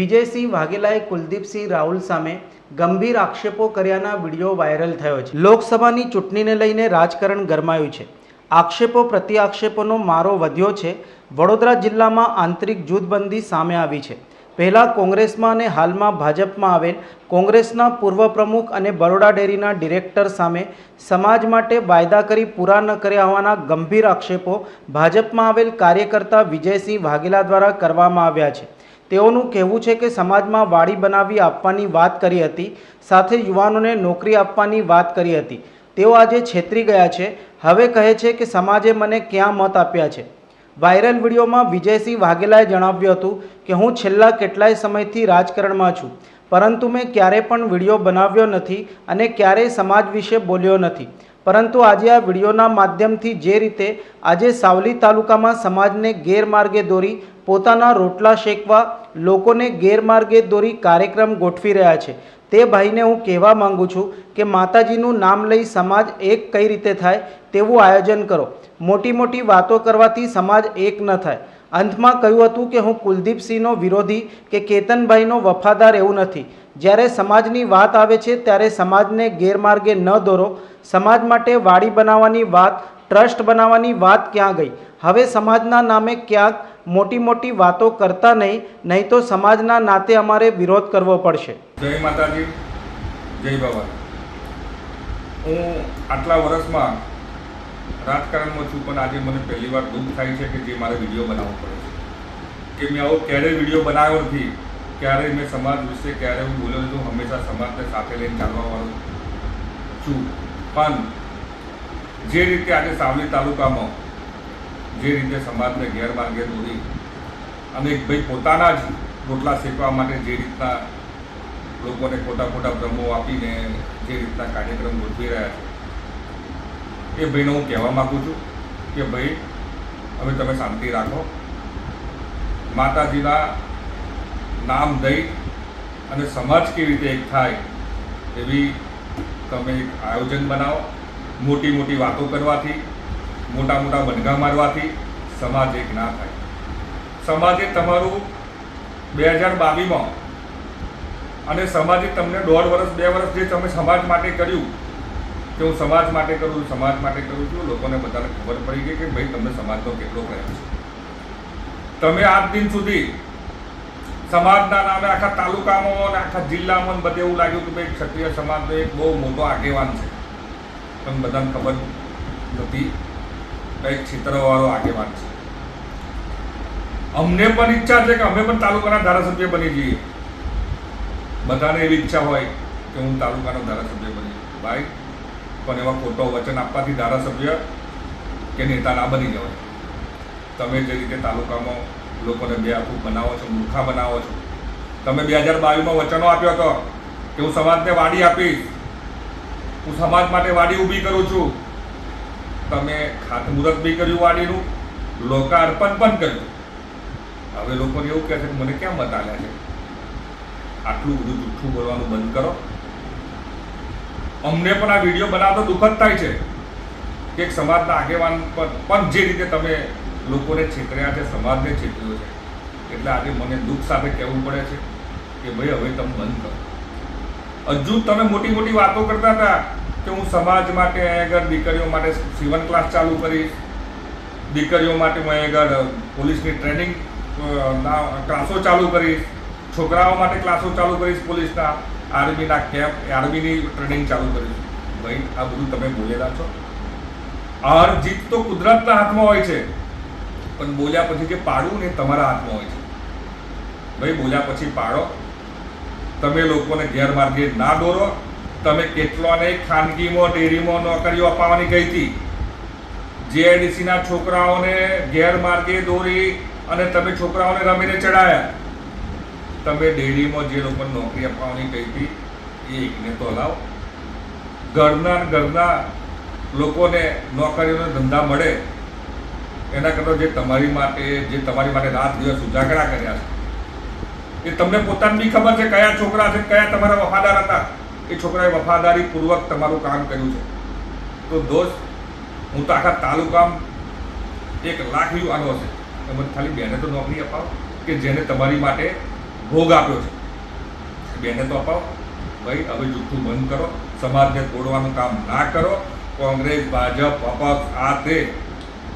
વિજયસિંહ વાઘેલાએ કુલદીપસિંહ રાહુલ સામે ગંભીર આક્ષેપો કર્યાના વીડિયો વાયરલ થયો છે. લોકસભાની ચૂંટણીને લઈને રાજકારણ ગરમાયું છે. આક્ષેપો પ્રતિ આક્ષેપોનો મારો વધ્યો છે. વડોદરા જિલ્લામાં આંતરિક જૂથબંધી સામે આવી છે. પહેલાં કોંગ્રેસમાં અને હાલમાં ભાજપમાં આવેલ કોંગ્રેસના પૂર્વ પ્રમુખ અને બરોડા ડેરીના ડિરેક્ટર સામે સમાજ માટે વાયદા કરી પૂરા ન કર્યા હોવાના ગંભીર આક્ષેપો ભાજપમાં આવેલ કાર્યકર્તા વિજયસિંહ વાઘેલા દ્વારા કરવામાં આવ્યા છે. તેઓનું કહેવું છે કે સમાજમાં વાડી બનાવી આપવાની વાત કરી હતી, સાથે યુવાનોને નોકરી આપવાની વાત કરી હતી. તેઓ આજે છેતરી ગયા છે. હવે કહે છે કે સમાજે મને ક્યાં મત આપ્યા છે? વાયરલ વિડીયોમાં વિજયસિંહ વાઘેલાએ જણાવ્યું હતું કે, હું છેલ્લા કેટલાય સમયથી રાજકારણમાં છું, પરંતુ મેં ક્યારે પણ વીડિયો બનાવ્યો નથી અને ક્યારેય સમાજ વિશે બોલ્યો નથી. પરંતુ આજે આ વિડીયોના માધ્યમથી જે રીતે આજે સાવલી તાલુકામાં સમાજને ગેરમાર્ગે દોરી પોતાના રોટલા શેકવા લોકોને ગેરમાર્ગે દોરી કાર્યક્રમ ગોઠવી રહ્યા છે, તે ભાઈને હું કહેવા માગું છું કે માતાજીનું નામ લઈ સમાજ એક કઈ રીતે થાય તેવું આયોજન કરો. મોટી મોટી વાતો કરવાથી સમાજ એક ન થાય. અંતમાં કહ્યું હતું કે હું કુલદીપસિંહનો વિરોધી કે કેતનભાઈનો વફાદાર એવું નથી. જ્યારે સમાજની વાત આવે છે, ત્યારે સમાજને ગેરમાર્ગે ન દોરો. સમાજ માટે વાડી બનાવવાની વાત, ટ્રસ્ટ બનાવવાની વાત ક્યાં ગઈ? હવે સમાજના નામે ક્યાંક મોટી મોટી વાતો કરતા નહીં નહીં તો સમાજના નાતે અમારે વિરોધ કરવો પડશે. જય માતાજી, જય બાબા હું આટલા વર્ષમાં રાજકારણમાં છું, પણ આજે મને પહેલી વાર દુઃખ થાય છે કે જે મારે વીડિયો બનાવવો પડે છે. કે મેં આવો ક્યારેય વીડિયો બનાવ્યો નથી. ક્યારેય મેં સમાજ વિશે ક્યારે હું બોલ્યો છું, હંમેશા સમાજને સાથે લઈને ચાલવાવાળો છું. પણ જે રીતે આજે સાવલી તાલુકામાં જે રીતે સમાજને ગેરમાર્ગે દોરી અને ભાઈ પોતાના જ રોટલા શેકવા માટે જે રીતના લોકોને ખોટા ખોટા ભ્રમો આપીને જે રીતના કાર્યક્રમ ગોઠવી રહ્યા છે, એ ભાઈને હું કહેવા માગું છું કે ભાઈ, હવે તમે શાંતિ રાખો. માતાજીના નામ દઈ અને સમાજ કેવી રીતે એક થાય એવી તમે એક આયોજન બનાવો. મોટી મોટી વાતો કરવાથી, મોટા મોટા બનગા મારવાથી સમાજ એક ના થાય. સમાજે તમારું બે હજાર બાવીસમાં અને સમાજે તમને દોઢ વર્ષ, બે વર્ષ જે તમે સમાજ માટે કર્યું, કે હું સમાજ માટે કરું છું સમાજ માટે કરું છું, લોકોને બધાને ખબર પડી ગઈ કે ભાઈ, તમને સમાજનો કેટલો પ્રયાસ છે. તમે આજ દિન સુધી સમાજના નામે આખા તાલુકામાં અને આખા જિલ્લામાં બધે એવું લાગ્યું કે ભાઈ ક્ષત્રિય સમાજનો એક બહુ મોટો આગેવાન છે. પણ બધાને ખબર નથી કંઈક ક્ષેત્રવાળો આગેવાન છે. અમને પણ ઈચ્છા છે કે અમે પણ તાલુકાના ધારાસભ્ય બની જઈએ. બધાને એવી ઈચ્છા હોય કે હું તાલુકાનો ધારાસભ્ય બની જાઉં. ભાઈ, પણ એવા ખોટો વચન આપવાથી ધારાસભ્ય કે નેતા ના બની જવાય. તમે જે રીતે તાલુકામાં લોકોને બે આખું બનાવો છો, મૂર્ખા બનાવો છો. તમે બે હજાર બાવીસમાં વચનો આપ્યો હતો કે હું સમાજને વાડી આપીશ. હું સમાજ માટે વાડી ઊભી કરું છું. તમે ખાતમુહૂર્ત બી કર્યું વાડીનું, લોકાર્પણ પણ કર્યું. હવે લોકોને એવું કહે છે કે મને ક્યાં મત આલ્યા છે? આટલું બધું જૂઠું બોલવાનું બંધ કરો. અમને પણ આ વીડિયો બનાવતો દુઃખદ થાય છે કે એક સમાજના આગેવાન પર પણ જે રીતે તમે લોકોને છેતર્યા છે, સમાજને છેતર્યો છે. એટલે આજે મને દુઃખ સાથે કહેવું પડે છે કે ભાઈ, હવે તમે બંધ કરો. હજુ તમે મોટી મોટી વાતો કરતા હતા કે હું સમાજ માટે આગળ દીકરીઓ માટે સીવન ક્લાસ ચાલુ કરીશ. દીકરીઓ માટે હું આગળ પોલીસની ટ્રેનિંગ ક્લાસો ચાલુ કરીશ. છોકરાઓ માટે ક્લાસો ચાલુ કરીશ પોલીસના. આર્મીના કેમ્પ આર્મીની ટ્રેનિંગ ચાલુ કરીશ. ભાઈ, આ બધું તમે બોલેલા છો. હાર જીત તો કુદરતના હાથમાં હોય છે. પણ બોલ્યા પછી જે પાડવું ને તમારા હાથમાં હોય છે. ભાઈ, બોલ્યા પછી પાડો. તમે લોકોને ગેરમાર્ગે ના દોરો. તમે કેટલોને ખાનગીમાં, ડેરીમાં નોકરીઓ અપાવવાની કહી હતી જેઆઈડીસીના છોકરાઓને ગેરમાર્ગે દોરી અને તમે છોકરાઓને રમીને ચડાયા તમે ડેરીમાં જે લોકોને નોકરી અપાવવાની કહી હતી એ એકને તો હલાવો ઘરના ઘરના લોકોને નોકરીઓનો ધંધા મળે. એના કરતાં જે તમારી માટે, જે તમારી માટે રાત દિવસ ઉજાગરા કર્યા છે, એ તમને પોતાને બી ખબર છે કયા છોકરા છે, કયા તમારા વફાદાર હતા? એ છોકરાએ વફાદારીપૂર્વક તમારું કામ કર્યું છે. તો દોસ્ત, હું તો આખા તાલુકામાં એક લાખ યુવાનો હશે. તમે ખાલી બેને તો નોકરી અપાવો કે જેને તમારી માટે ભોગ આપ્યો છે. બેને તો અપાવો. ભાઈ, હવે જૂઠું બંધ કરો. સમાજને તોડવાનું કામ ના કરો. કોંગ્રેસ, ભાજપ, અપક્ષ, આ તે.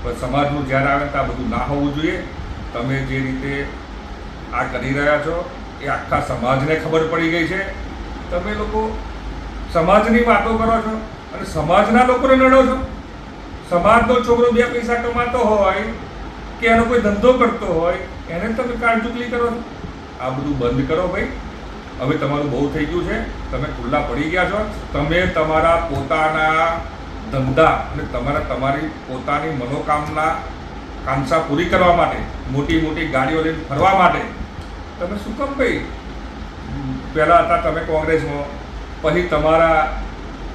પણ સમાજનું ધ્યાન આવે તો આ બધું ના હોવું જોઈએ. તમે જે રીતે આ કરી રહ્યા છો, એ આખા સમાજને ખબર પડી ગઈ છે. તમે લોકો સમાજની વાતો કરો છો અને સમાજના લોકોને નડો છો. સમાજનો છોકરો બે પૈસા કમાતો હોય કે એનો કોઈ ધંધો કરતો હોય, એને તમે કાળચુકલી કરો છો. આ બધું બંધ કરો ભાઈ. હવે તમારું બહુ થઈ ગયું છે. તમે ખુલ્લા પડી ગયા છો. તમે તમારા પોતાના ધંધા અને તમારા તમારી પોતાની મનોકામના કાંસા પૂરી કરવા માટે, મોટી મોટી ગાડીઓ લઈને ફરવા માટે, તમે શું કામ ભાઈ? પહેલાં હતા તમે કોંગ્રેસમાં, પછી તમારા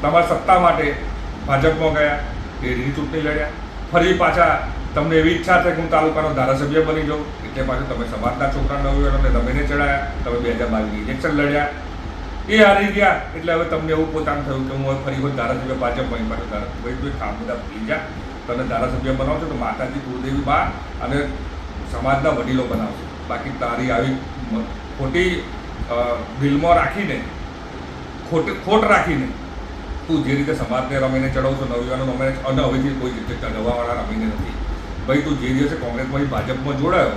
તમારા સત્તા માટે ભાજપમાં ગયા ડેરીની ચૂંટણી લડ્યા, ફરી પાછા તમને એવી ઈચ્છા છે કે હું તાલુકાનો ધારાસભ્ય બની જાઉં, એટલે પાછું તમે સમાજના છોકરા નવ્યું તમે દમેને ચડાયા, તમે બે હજાર બાવીસ ઇલેક્શન લડ્યા એ હારી ગયા. એટલે હવે તમને એવું પોતાનું થયું કે હું ફરી વખત ધારાસભ્ય ભાજપ બની પાછો ધારાસભ્ય ભાઈ કામ બધા ભૂલી જા. તને ધારાસભ્ય બનાવશો તો માતાજી કુળદેવી બા અને સમાજના વડીલો બનાવશે. બાકી તારી આવી ખોટી અ, દિલમાં રાખીને ખોટ ખોટ રાખીને તું જે રીતે સમાજને રમીને ચડાવશો નવયુવાનો રમીને અને હવેથી કોઈ રીતે ચડવાવાળા રમીને નથી. ભાઈ તું જે દિવસે કોંગ્રેસમાંથી ભાજપમાં જોડાયો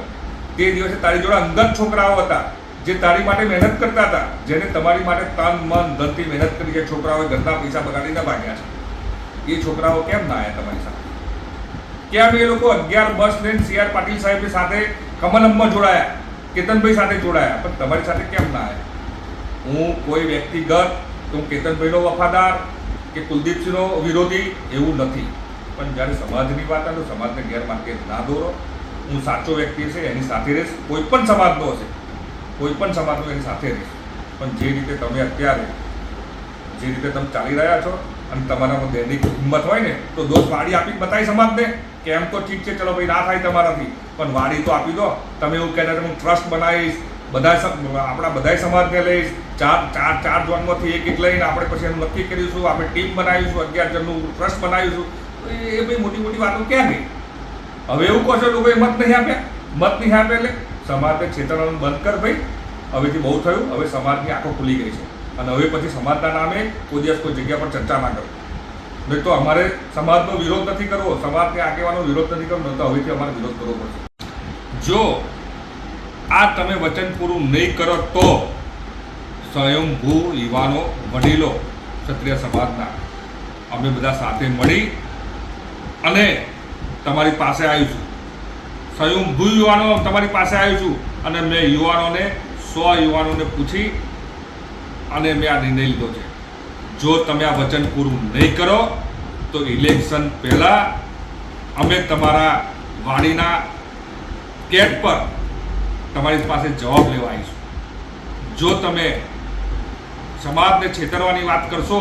તે દિવસે તારી જોડે અંગત છોકરાઓ હતા. જે તારી માટે મહેનત કરતા હતા, જેને તમારી માટે તન, મન, ધનથી મહેનત કરી જે છોકરાઓએ ઘરના પૈસા બગાડીને ભાગ્યા છે, એ છોકરાઓ કેમ ના આવ્યા તમારી સાથે? કેમ એ લોકો અગિયાર બસ લઈને સી આર પાટીલ સાહેબ સાથે કમલમમાં જોડાયા, કેતનભાઈ સાથે જોડાયા, પણ તમારી સાથે કેમ ના આવ્યા હું કોઈ વ્યક્તિગત, તો કેતનભાઈનો વફાદાર કે કુલદીપસિંહનો વિરોધી એવું નથી. પણ જ્યારે સમાજની વાત આવે તો સમાજને ગેરમાર્ગે ના દોરો. હું સાચો વ્યક્તિ છે એની સાથે રહીશ, કોઈ પણ સમાજનો હશે. કોઈ પણ સમાજનો એની સાથે રહીશ. પણ જે રીતે તમે અત્યારે, જે રીતે તમે ચાલી રહ્યા છો અને તમારામાં દૈનિક હિંમત હોય ને, તો દોસ્ત વાડી આપી બતાવી સમાજને કે એમ તો ઠીક છે, ચલો ભાઈ, ના થાય તમારાથી. પણ વાડી તો આપી દો. તમે એવું કહેતા હું ટ્રસ્ટ બનાવીશ બધા આપણા બધા સમાજને લઈશ. ચાર ચાર ચાર જોનમાંથી એક એક લઈને આપણે પછી એનું નક્કી કરીશું, આપણે ટીમ બનાવીશું, અગિયાર જણનું ટ્રસ્ટ બનાવીશું. તો એ ભાઈ મોટી મોટી વાતો ક્યાં ગઈ? હવે એવું કહો છો લોકોએ મત નહીં આપ્યા મત નહીં આપે એટલે સમાજને છેતરવાનું બંધ કર ભાઈ. હવેથી બહુ થયું. હવે સમાજની આંખો ખુલી ગઈ છે. અને હવે પછી સમાજના નામે કોઈ દિવસ કોઈ જગ્યા પર ચર્ચા ના કરો. નહીં તો અમારે સમાજનો વિરોધ નથી કરવો. સમાજને આગેવાનો વિરોધ નથી કરવો. તો હવેથી અમારે વિરોધ કરવો પડશે. જો આ તમે વચન પૂરું નહીં કરો તો સ્વયંભૂ યુવાનો, વડીલો ક્ષત્રિય સમાજના અમે બધા સાથે મળી અને તમારી પાસે આવીશું. સ્વયંભૂ યુવાનો તમારી પાસે આવીશું અને મેં યુવાનોને, સો યુવાનોને પૂછી અને મેં આ નિર્ણય લીધો છે. જો તમે આ વચન પૂરું નહીં કરો, તો ઇલેક્શન પહેલાં અમે તમારા વાડીના કેટ પર તમારી પાસે જવાબ લેવા આવીશું. જો તમે સમાજને છેતરવાની વાત કરશો